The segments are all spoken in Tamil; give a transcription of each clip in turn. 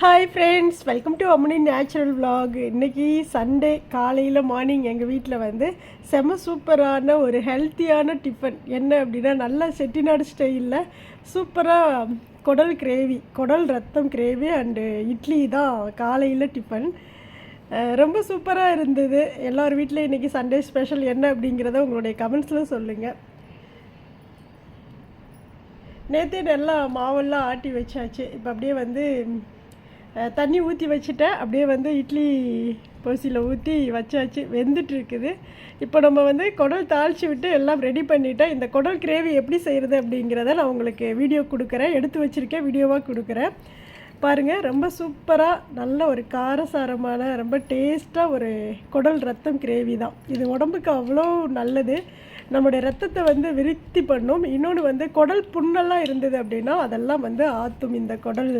Hi friends welcome to Ammani natural vlog இன்றைக்கி சண்டே காலையில் மார்னிங் எங்கள் வீட்டில் வந்து செம சூப்பரான ஒரு ஹெல்த்தியான டிஃபன் என்ன அப்படின்னா நல்லா செட்டிநாடு ஸ்டைலில் சூப்பராக குடல் கிரேவி குடல் ரத்தம் கிரேவி அண்டு இட்லி தான் காலையில் டிஃபன் ரொம்ப சூப்பராக இருந்தது. எல்லார் வீட்டில் இன்றைக்கி சண்டே ஸ்பெஷல் என்ன அப்படிங்கிறத உங்களுடைய கமெண்ட்ஸில் சொல்லுங்கள் நேற்றே நல்லா மாவெல்லாம் ஆட்டி வச்சாச்சு. இப்போ அப்படியே வந்து தண்ணி ஊற்றி வச்சுட்டேன். அப்படியே வந்து இட்லி பொசியில் ஊற்றி வச்சாச்சு. வெந்துட்டு இருக்குது. இப்போ நம்ம வந்து குடல் தாளித்து விட்டு எல்லாம் ரெடி பண்ணிவிட்டேன் இந்த குடல் கிரேவி எப்படி செய்கிறது அப்படிங்கிறத நான் உங்களுக்கு வீடியோ கொடுக்குறேன். எடுத்து வச்சுருக்கேன் வீடியோவாக கொடுக்குறேன். பாருங்கள் ரொம்ப சூப்பராக நல்ல ஒரு காரசாரமான ரொம்ப டேஸ்ட்டாக ஒரு குடல் ரத்தம் கிரேவி தான். இது உடம்புக்கு அவ்வளோ நல்லது. நம்முடைய ரத்தத்தை வந்து விருத்தி பண்ணும். இன்னொன்று வந்து குடல் புண்ணெல்லாம் இருந்தது அப்படின்னா அதெல்லாம் வந்து ஆற்றும் இந்த குடல்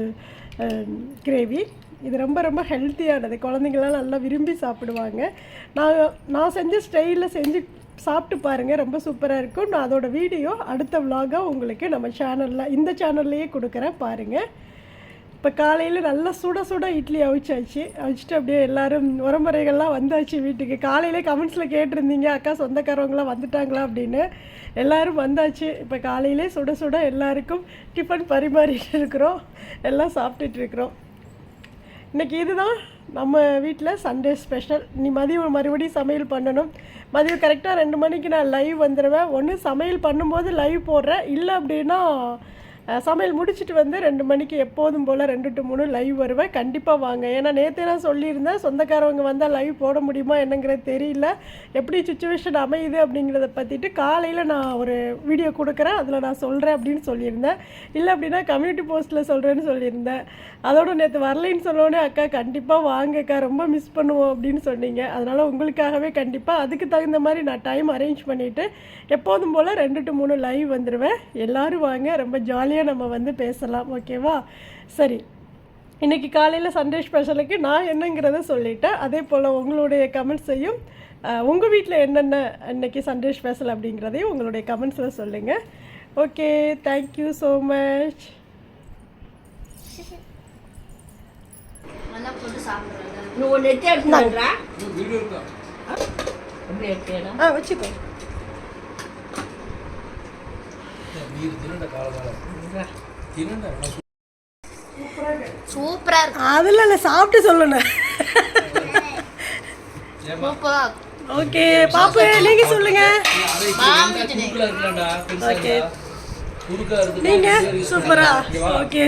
கிரேவி. இது ரொம்ப ரொம்ப ஹெல்த்தியானது. குழந்தைங்களாம் நல்லா விரும்பி சாப்பிடுவாங்க. நான் நான் செஞ்ச ஸ்டைலில் செஞ்சு சாப்பிட்டு பாருங்கள் ரொம்ப சூப்பராக இருக்கும். நான் அதோடய வீடியோ அடுத்த விலாகாக உங்களுக்கு நம்ம சேனலில் இந்த சேனல்லையே கொடுக்குறேன் பாருங்கள் இப்போ காலையில் நல்லா சுட சுட இட்லி அவிச்சாச்சு. அவிச்சிட்டு அப்படியே எல்லோரும் உரமுறைகள்லாம் வந்தாச்சு வீட்டுக்கு. காலையிலே கமெண்ட்ஸில் கேட்டிருந்தீங்க அக்கா சொந்தக்காரவங்களாம் வந்துட்டாங்களா? அப்படின்னு. எல்லோரும் வந்தாச்சு. இப்போ காலையிலே சுட சுட எல்லாருக்கும் டிஃபன் பரிமாறிட்டு இருக்கிறோம். எல்லாம் சாப்பிட்டுட்டு இருக்கிறோம். இதுதான் நம்ம வீட்டில் சண்டே ஸ்பெஷல் நீ மதியம் மறுபடியும் சமையல் பண்ணணும். மதியம் கரெக்டாக ரெண்டு மணிக்கு நான் லைவ் வந்துடுவேன் ஒன்று சமையல் பண்ணும்போது லைவ் போடுறேன். இல்லை அப்படின்னா சமையல் முடிச்சுட்டு வந்து ரெண்டு மணிக்கு எப்போதும் போல் ரெண்டு டு மூணு லைவ் வருவேன். கண்டிப்பாக வாங்க. ஏன்னா நேற்றே நான் சொல்லியிருந்தேன் சொந்தக்காரவங்க வந்தால் லைவ் போட முடியுமா என்னங்கிறது தெரியல. எப்படி சுச்சுவேஷன் அமையுது அப்படிங்கிறத பற்றிட்டு காலையில் நான் ஒரு வீடியோ கொடுக்குறேன். அதில் நான் சொல்கிறேன் அப்படின்னு சொல்லியிருந்தேன். இல்லை அப்படின்னா கம்யூனிட்டி போஸ்ட்டில் சொல்கிறேன்னு சொல்லியிருந்தேன். அதோட நேற்று வரலைன்னு சொன்னோடனே அக்கா கண்டிப்பாக வாங்கக்கா ரொம்ப மிஸ் பண்ணுவோம் அப்படின்னு சொன்னீங்க. அதனால் உங்களுக்காகவே கண்டிப்பாக அதுக்கு தகுந்த மாதிரி நான் டைம் அரேஞ்ச் பண்ணிவிட்டு எப்போதும் போல் ரெண்டு டு மூணு லைவ் வந்துடுவேன் எல்லோரும் வாங்க. ரொம்ப ஜாலியாக நம்ம வந்து பேசலாம் ஓகேவா சரி இன்றைக்கி காலையில் சண்டே ஸ்பெஷலுக்கு நான் என்னங்கிறத சொல்லிட்டேன் அதே போல் உங்களுடைய கமெண்ட்ஸையும் உங்கள் வீட்டில் என்னென்ன இன்னைக்கு சண்டே ஸ்பெஷல் அப்படிங்கிறதையும் உங்களுடைய கமெண்ட்ஸில் சொல்லுங்கள் ஓகே தேங்க்யூ ஸோ மச் நல்லா போட்டு சாப்பிடுறாங்க నువ్వు ఒళ్ళు ఎత్తేడుతున్నావురా వీడియో சூப்பரா இருக்கு. அதில் இல்லை சாப்பிட்டு சொல்லணும் சூப்பரா ஓகே பாப்பு நீங்கள் சொல்லுங்கள் குறுக்கலா இருக்கலாம்டா பெருசா ஓகே. நீங்கள் சூப்பரா. ஓகே.